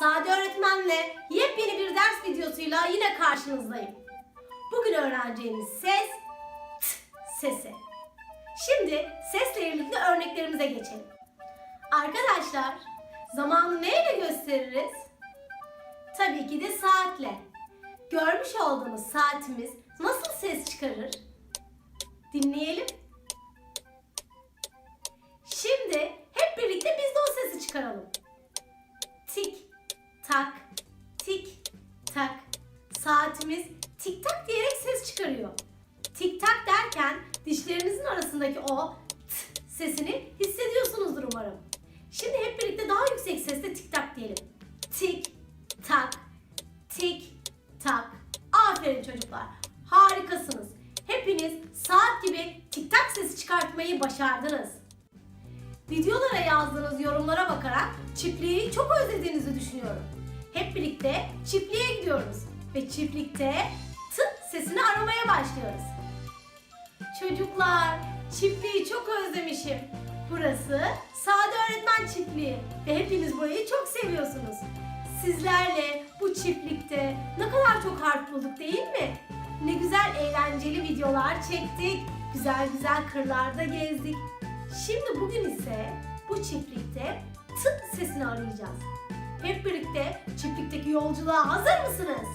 Sade öğretmenle yepyeni bir ders videosuyla yine karşınızdayım. Bugün öğreneceğimiz ses t sesi. Şimdi sesle ilgili örneklerimize geçelim. Arkadaşlar, zamanı neyle gösteririz? Tabii ki de saatle. Görmüş olduğumuz saatimiz nasıl ses çıkarır? Dinleyelim. Şimdi hep birlikte biz de o sesi çıkaralım. Tik tak tik tak. Saatimiz tik tak diyerek ses çıkarıyor. Tik tak derken dişlerinizin arasındaki o t sesini hissediyorsunuzdur umarım. Şimdi hep birlikte daha yüksek sesle tik tak diyelim. Tik tak tik tak. Aferin çocuklar. Harikasınız. Hepiniz saat gibi tik tak sesi çıkartmayı başardınız. Videolara yazdığınız yorumlara bakarak çiftliği çok özlediğinizi düşünüyorum. Hep birlikte çiftliğe gidiyoruz ve çiftlikte t sesini aramaya başlıyoruz. Çocuklar, çiftliği çok özlemişim. Burası Sade Öğretmen Çiftliği ve hepiniz burayı çok seviyorsunuz. Sizlerle bu çiftlikte ne kadar çok harf bulduk değil mi? Ne güzel eğlenceli videolar çektik, güzel güzel kırlarda gezdik. Şimdi bugün ise bu çiftlikte t sesini arayacağız. Hep birlikte çiftlikteki yolculuğa hazır mısınız?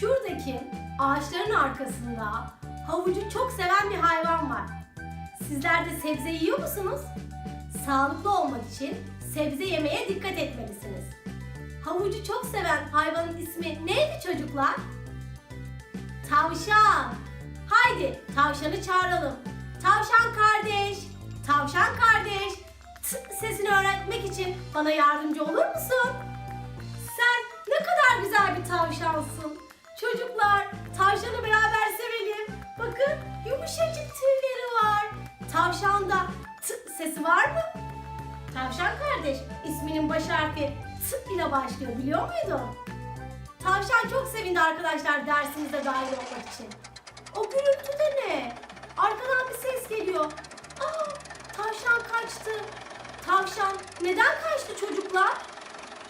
Şuradaki ağaçların arkasında havucu çok seven bir hayvan var. Sizler de sebze yiyor musunuz? Sağlıklı olmak için sebze yemeye dikkat etmelisiniz. Havucu çok seven hayvanın ismi neydi çocuklar? Tavşan. Haydi tavşanı çağıralım. Tavşan kardeş, tavşan kardeş. T sesini öğretmek için bana yardımcı olur musun? Sen ne kadar güzel bir tavşansın. Çocuklar tavşanı beraber sevelim. Bakın yumuşacık tüyleri var. Tavşanda t sesi var mı? Tavşan kardeş isminin baş harfi t ile başlıyor biliyor muydun? Tavşan çok sevindi arkadaşlar dersimize dahil olmak için. Neden kaçtı çocuklar?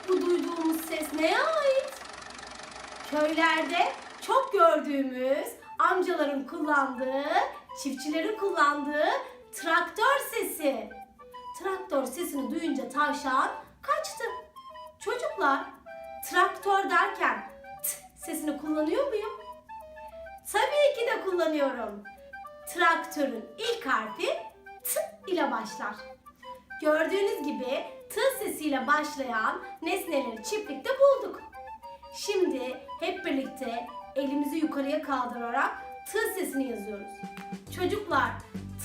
Bu duyduğumuz ses neye ait? Köylerde çok gördüğümüz amcaların kullandığı, çiftçilerin kullandığı traktör sesi. Traktör sesini duyunca tavşan kaçtı. Çocuklar, traktör derken t sesini kullanıyor muyum? Tabii ki de kullanıyorum. Traktörün ilk harfi t ile başlar. Gördüğünüz gibi t sesiyle başlayan nesneleri çiftlikte bulduk. Şimdi hep birlikte elimizi yukarıya kaldırarak t sesini yazıyoruz. Çocuklar,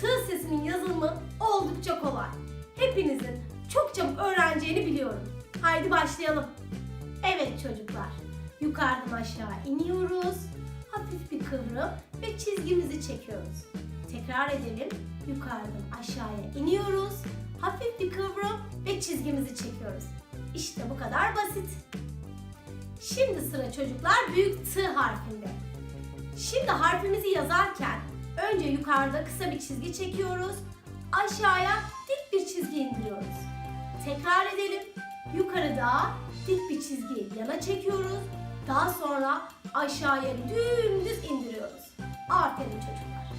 t sesinin yazılımı oldukça kolay. Hepinizin çok çabuk öğreneceğini biliyorum. Haydi başlayalım. Evet çocuklar, yukarıdan aşağı iniyoruz. Hafif bir kıvrım ve çizgimizi çekiyoruz. Tekrar edelim. Yukarıdan aşağıya iniyoruz. Hafif bir kıvrım ve çizgimizi çekiyoruz. İşte bu kadar basit. Şimdi sıra çocuklar büyük T harfinde. Şimdi harfimizi yazarken önce yukarıda kısa bir çizgi çekiyoruz. Aşağıya dik bir çizgi indiriyoruz. Tekrar edelim. Yukarıda dik bir çizgi yana çekiyoruz. Daha sonra aşağıya dümdüz indiriyoruz. Aferin çocuklar.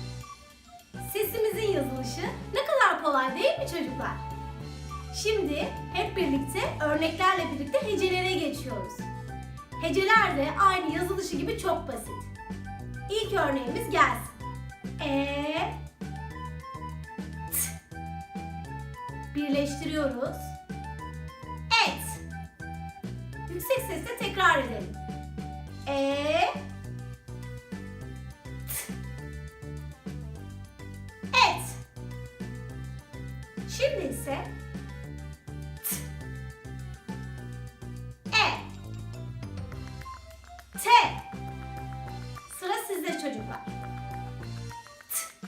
Sesimizin yazılışı ne kadar kolay değil mi çocuklar? Şimdi hep birlikte örneklerle birlikte hecelere geçiyoruz. Heceler de aynı yazılışı gibi çok basit. İlk örneğimiz gelsin. E T Birleştiriyoruz. Et. Yüksek sesle tekrar edelim. E Şimdi ise T E T. Sıra sizde çocuklar. T.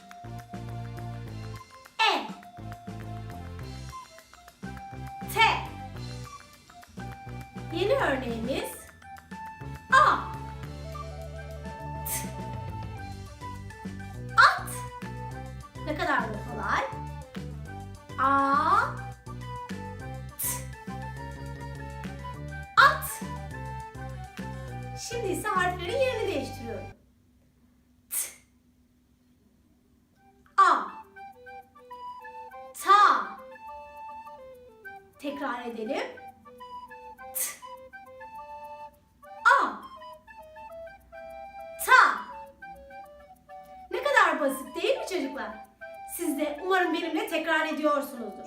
E. T. Yeni örneğimiz Tekrar edelim. T. A. Ta. Ne kadar basit değil mi çocuklar? Siz de umarım benimle tekrar ediyorsunuzdur.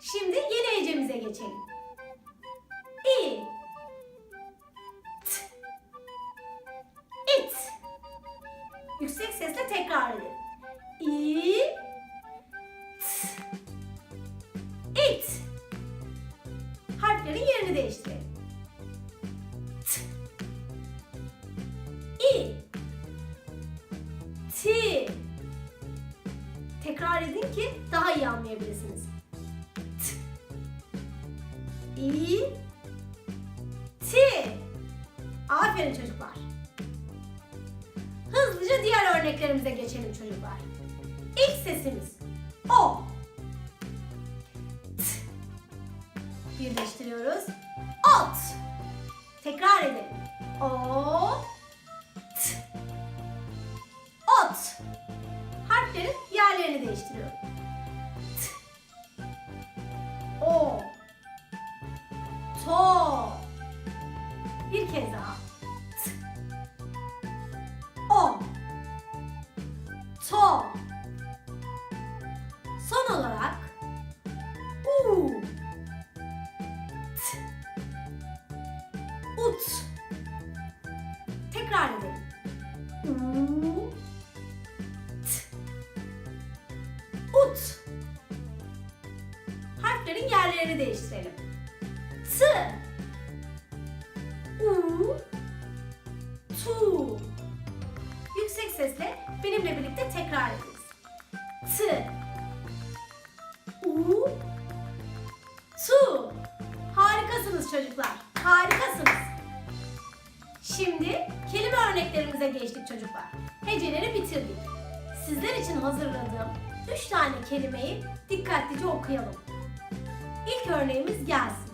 Şimdi yeni hecemize geçelim. İ. T. İt. Yüksek sesle tekrar edelim. İ. Harflerin yerini değiştirelim. T. İ. Ti. Tekrar edin ki daha iyi anlayabilirsiniz. T. İ. Ti. Aferin çocuklar. Hızlıca diğer örneklerimize geçelim çocuklar. İlk sesimiz O. Birleştiriyoruz. Ot. Tekrar edelim. O. T. Ot. Harflerin yerlerini değiştiriyorum. Ut. Tekrar edelim. U. T. Ut. Harflerin yerlerini değiştirelim. T. U. Tu. Yüksek sesle benimle birlikte tekrar ediniz. T. U. Tu. Harikasınız çocuklar. Harikasınız. Şimdi kelime örneklerimize geçtik çocuklar. Heceleri bitirdik. Sizler için hazırladığım 3 tane kelimeyi dikkatlice okuyalım. İlk örneğimiz gelsin.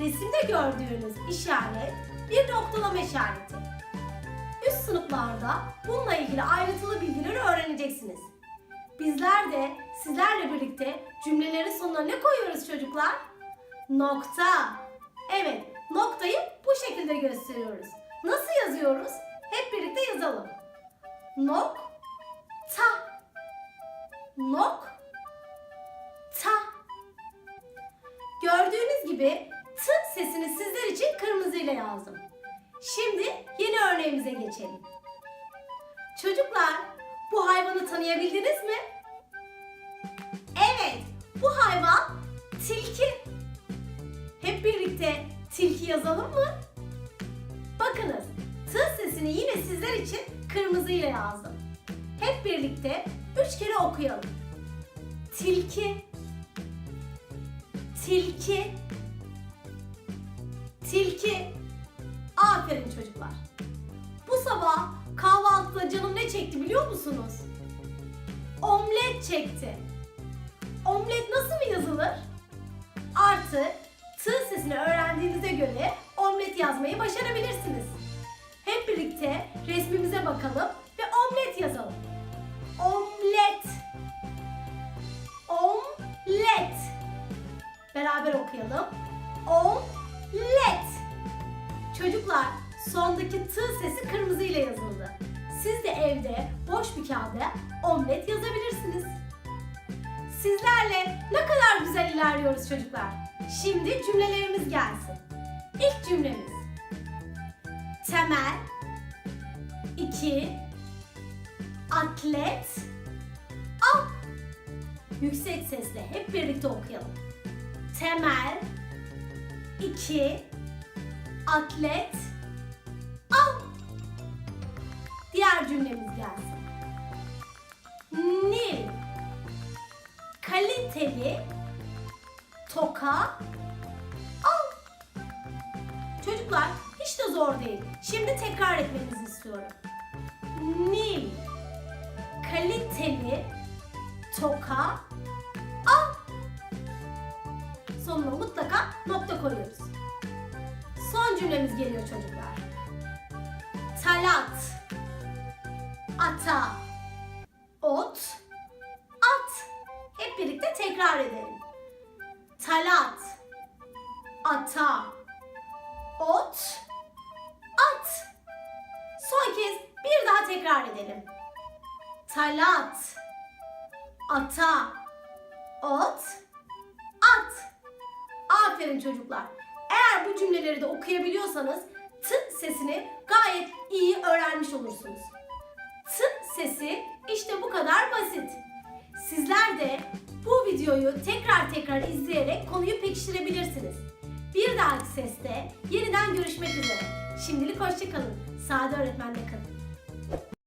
Resimde gördüğünüz işaret bir noktalama işareti. Üst sınıflarda bununla ilgili ayrıntılı bilgileri öğreneceksiniz. Bizler de sizlerle birlikte cümlelerin sonuna ne koyuyoruz çocuklar? Nokta. Evet, noktayı bu şekilde gösteriyoruz. Nasıl yazıyoruz? Hep birlikte yazalım. Nok ta. Nok ta. Gördüğünüz gibi t sesini sizler için kırmızı ile yazdım. Şimdi yeni örneğimize geçelim. Çocuklar, bu hayvanı tanıyabildiniz mi? Evet, bu hayvan tilki. Hep birlikte tilki yazalım mı? Bakınız, t sesini yine sizler için kırmızı ile yazdım. Hep birlikte üç kere okuyalım. Tilki, tilki, tilki. Aferin çocuklar. Bu sabah kahvaltıda canım ne çekti biliyor musunuz? Omlet çekti. Omlet nasıl mı yazılır? Artık t sesini öğrendiğinize göre omlet yazmayı başarabilirsiniz. Hep birlikte resmimize bakalım ve omlet yazalım. Omlet. Omlet. Beraber okuyalım. Omlet. Çocuklar, sondaki t sesi kırmızı ile yazıldı. Siz de evde boş bir kağıda omlet yazabilirsiniz. Sizlerle ne kadar güzel ilerliyoruz çocuklar. Şimdi cümlelerimiz gelsin. İlk cümlemiz. Temel 2 Atlet Al Yüksek sesle hep birlikte okuyalım. Temel 2 Atlet Al Diğer cümlemiz gelsin. Nil kaliteli toka al. Çocuklar hiç de zor değil. Şimdi tekrar etmenizi istiyorum. Nil kaliteli toka al. Sonuna mutlaka nokta koyuyoruz. Son cümlemiz geliyor çocuklar. Talat, ata, ot, at. Hep birlikte tekrar edelim. Talat, ata, ot, at. Son kez bir daha tekrar edelim. Talat, ata, ot, at. Aferin çocuklar. Eğer bu cümleleri de okuyabiliyorsanız t sesini gayet iyi öğrenmiş olursunuz. T sesi işte bu kadar basit. Sizler de bu videoyu tekrar tekrar izleyerek konuyu pekiştirebilirsiniz. Bir dahaki seste yeniden görüşmek üzere. Şimdilik hoşçakalın. Sade öğretmenle kalın.